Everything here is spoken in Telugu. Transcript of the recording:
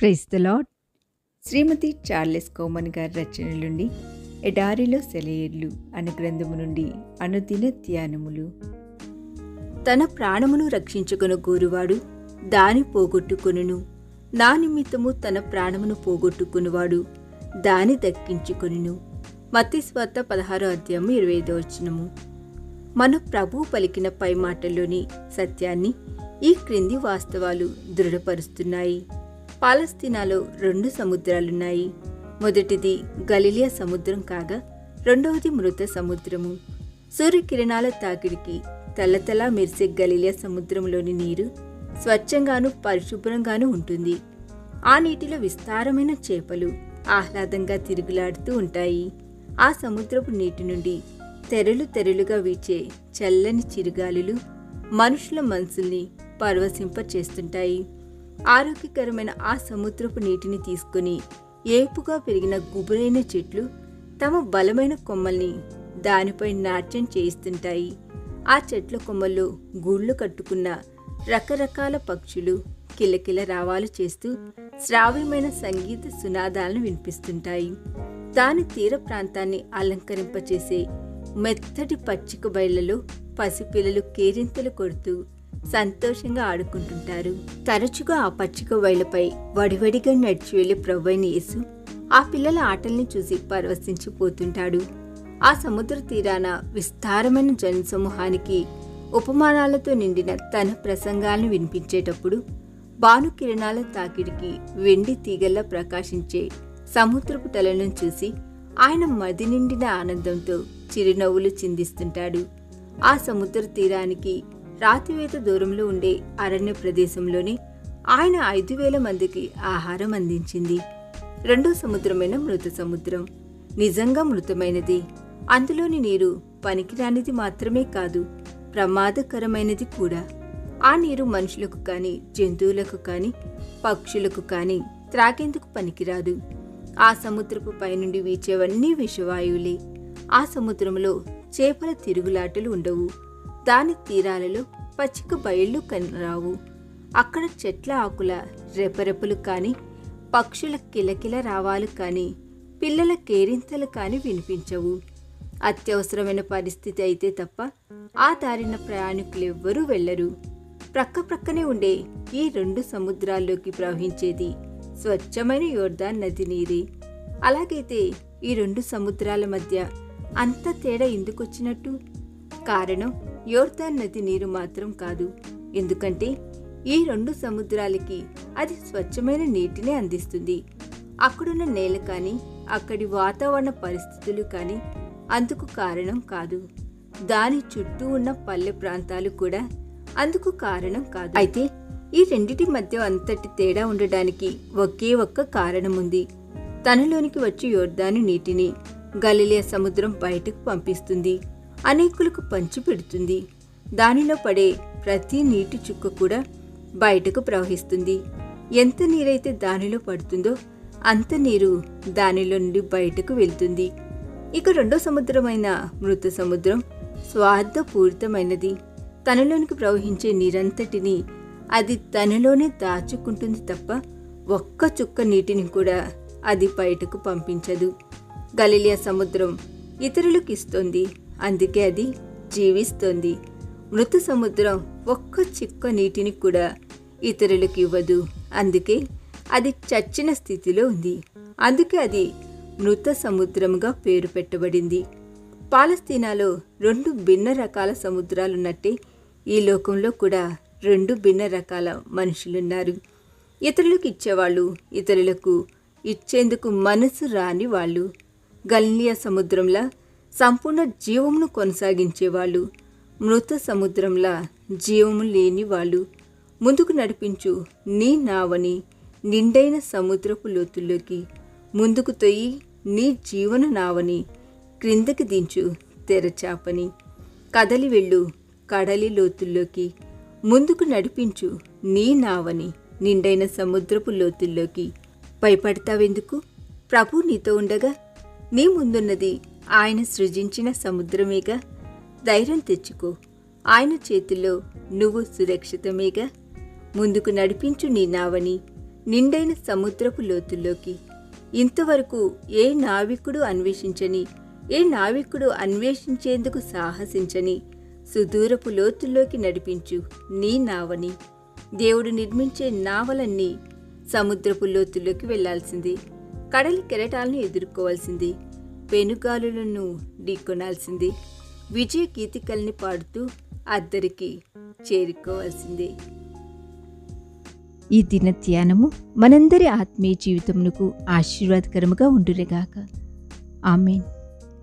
Prize the lord Shrimati Charles Coman గారి రచన నుండి ఎడారిలో సెలయేర్లు అనే గ్రంథము నుండి అనుదిన ధ్యానములు. తన ప్రాణమును రక్షించుకొను గోరువాడు దాని పోగొట్టుకొనును. నా నిమిత్తము తన ప్రాణమును పోగొట్టుకునివాడు దాని దక్కించుకొనును. మత్తిస్వార్త పదహారో అధ్యాయము ఇరవై ఐదో వచనము. మన ప్రభువు పలికిన పై మాటల్లోని సత్యాన్ని ఈ క్రింది వాస్తవాలు దృఢపరుస్తున్నాయి. పాలస్తీనాలో రెండు సముద్రాలున్నాయి. మొదటిది గలిలియా సముద్రం కాగా రెండవది మృత సముద్రము. సూర్యకిరణాల తాకిడికి తలతలా మెరిసే గలిలియా సముద్రంలోని నీరు స్వచ్ఛంగాను పరిశుభ్రంగాను ఉంటుంది. ఆ నీటిలో విస్తారమైన చేపలు ఆహ్లాదంగా తిరుగులాడుతూ ఉంటాయి. ఆ సముద్రపు నీటి నుండి తెరలు తెరలుగా వీచే చల్లని చిరుగాలులు మనుషుల మనసుల్ని పరవశింపచేస్తుంటాయి. ఆరోగ్యకరమైన ఆ సముద్రపు నీటిని తీసుకుని ఏపుగా పెరిగిన గుబురైన చెట్లు తమ బలమైన కొమ్మల్ని దానిపై నాట్యం చేయిస్తుంటాయి. ఆ చెట్ల కొమ్మల్లో గూళ్ళు కట్టుకున్న రకరకాల పక్షులు కిలకిల రావాలు చేస్తూ శ్రావ్యమైన సంగీత సునాదాలను వినిపిస్తుంటాయి. దాని తీర ప్రాంతాన్ని అలంకరింపచేసే మెత్తటి పచ్చిక బయళ్ళలో పసిపిల్లలు కేరింతలు కొడుతూ సంతోషంగా ఆడుకుంటుంటారు. తరచుగా ఆ పచ్చిక వైలపై వడివడిగా నడిచి వెళ్ళి ప్రభువైన యేసు ఆ పిల్లల ఆటల్ని చూసి పరవశించిపోతుంటాడు. ఆ సముద్ర తీరాన విస్తారమైన జనసమూహానికి ఉపమానాలతో నిండిన తన ప్రసంగాలను వినిపించేటప్పుడు భానుకిరణాల తాకిడికి వెండి తీగల్లా ప్రకాశించే సముద్రపు తలను చూసి ఆయన మది నిండిన ఆనందంతో చిరునవ్వులు చిందిస్తుంటాడు. ఆ సముద్ర తీరానికి రాతివేత దూరంలో ఉండే అరణ్య ప్రదేశంలోనే ఆయన ఐదు వేల మందికి ఆహారం అందించింది. రెండో సముద్రమైన మృత సముద్రం. నిజంగా మృతమైనది. అందులోని నీరు పనికిరానిది మాత్రమే కాదు ప్రమాదకరమైనది కూడా. ఆ నీరు మనుషులకు కాని జంతువులకు కాని పక్షులకు కాని త్రాగేందుకు పనికిరాదు. ఆ సముద్రపు పైనుండి వీచేవన్నీ విషవాయువులే. ఆ సముద్రంలో చేపల తిరుగులాటలు ఉండవు. దాని తీరాలలో పచ్చిక బయళ్ళు కనరావు. అక్కడ చెట్ల ఆకుల రెపరెపలు కానీ పక్షుల కిలకిల రావాలు కానీ పిల్లల కేరింతలు కానీ వినిపించవు. అత్యవసరమైన పరిస్థితి అయితే తప్ప ఆ దారిన ప్రయాణికులెవ్వరూ వెళ్ళరు ప్రక్క ప్రక్కనే ఉండే ఈ రెండు సముద్రాల్లోకి ప్రవహించేది స్వచ్ఛమైన యోర్దాన్ నది నీరే. అలాగైతే ఈ రెండు సముద్రాల మధ్య అంత తేడా ఎందుకొచ్చినట్టు? కారణం యోర్దాన్ నది నీరు మాత్రం కాదు. ఎందుకంటే ఈ రెండు సముద్రాలకి అది స్వచ్ఛమైన నీటిని అందిస్తుంది. అక్కడున్న నేల కానీ అక్కడి వాతావరణ పరిస్థితులు కానీ అందుకు కారణం కాదు. దాని చుట్టూ ఉన్న పల్లె ప్రాంతాలు కూడా అందుకు కారణం కాదు. అయితే ఈ రెండిటి మధ్య అంతటి తేడా ఉండడానికి ఒకే ఒక్క కారణం ఉంది. తనలోనికి వచ్చి యోర్దాను నీటిని గలిలియా సముద్రం బయటకు పంపిస్తుంది. అనేకులకు పంచిపెడుతుంది దానిలో పడే ప్రతి నీటి చుక్క కూడా బయటకు ప్రవహిస్తుంది. ఎంత నీరైతే దానిలో పడుతుందో అంత నీరు దానిలో నుండి బయటకు వెళ్తుంది. ఇక రెండో సముద్రమైన మృత సముద్రం స్వార్థపూరితమైనది. తనలోనికి ప్రవహించే నీరంతటిని అది తనలోనే దాచుకుంటుంది తప్ప ఒక్క చుక్క నీటిని కూడా అది బయటకు పంపించదు. గలిలియా సముద్రం ఇతరులకు ఇస్తుంది. అందుకే అది జీవిస్తుంది. మృత సముద్రం ఒక్క చిక్క నీటిని కూడా ఇతరులకు ఇవ్వదు. అందుకే అది చచ్చిన స్థితిలో ఉంది. అందుకే అది మృత సముద్రముగా పేరు పెట్టబడింది. పాలస్తీనాలో రెండు భిన్న రకాల సముద్రాలున్నట్టే ఈ లోకంలో కూడా రెండు భిన్న రకాల మనుషులున్నారు. ఇతరులకు ఇచ్చేవాళ్ళు ఇతరులకు ఇచ్చేందుకు మనసు రాని వాళ్ళు. గల్నియా సముద్రంలా సంపూర్ణ జీవమును కొనసాగించేవాళ్ళు. మృత సముద్రంలా జీవము లేని వాళ్ళు. ముందుకు నడిపించు నీ నావని నిండైన సముద్రపు లోతుల్లోకి. ముందుకు తొయ్యి నీ జీవన నావని క్రిందకి దించు తెరచాపని. కదలి వెళ్ళు కడలి లోతుల్లోకి. ముందుకు నడిపించు నీ నావని నిండైన సముద్రపు లోతుల్లోకి. భయపడతావెందుకు? ప్రభు నీతో ఉండగా నీ ముందున్నది ఆయన సృజించిన సముద్రమేగా? ధైర్యం తెచ్చుకో. ఆయన చేతిలో నువ్వు సురక్షితమేగా? ముందుకు నడిపించు నీ నావని నిండైన సముద్రపు లోతుల్లోకి. ఇంతవరకు ఏ నావికుడు అన్వేషించని ఏ నావికుడు అన్వేషించేందుకు సాహసించని సుదూరపు లోతుల్లోకి నడిపించు నీ నావని. దేవుడు నిర్మించే నావలన్నీ సముద్రపు లోతుల్లోకి వెళ్ళాల్సింది. కడలి కెరటాలను ఎదుర్కోవాల్సింది. పెనుగాలులను ఢీకొనాల్సింది. విజయ గీతికల్ని పాడుతూ అద్దరికి చేరుకోవాల్సిందే. ఈ దిన ధ్యానము మనందరి ఆత్మీయ జీవితమునకు ఆశీర్వాదకరముగా ఉండురేగాక ఆమెన్.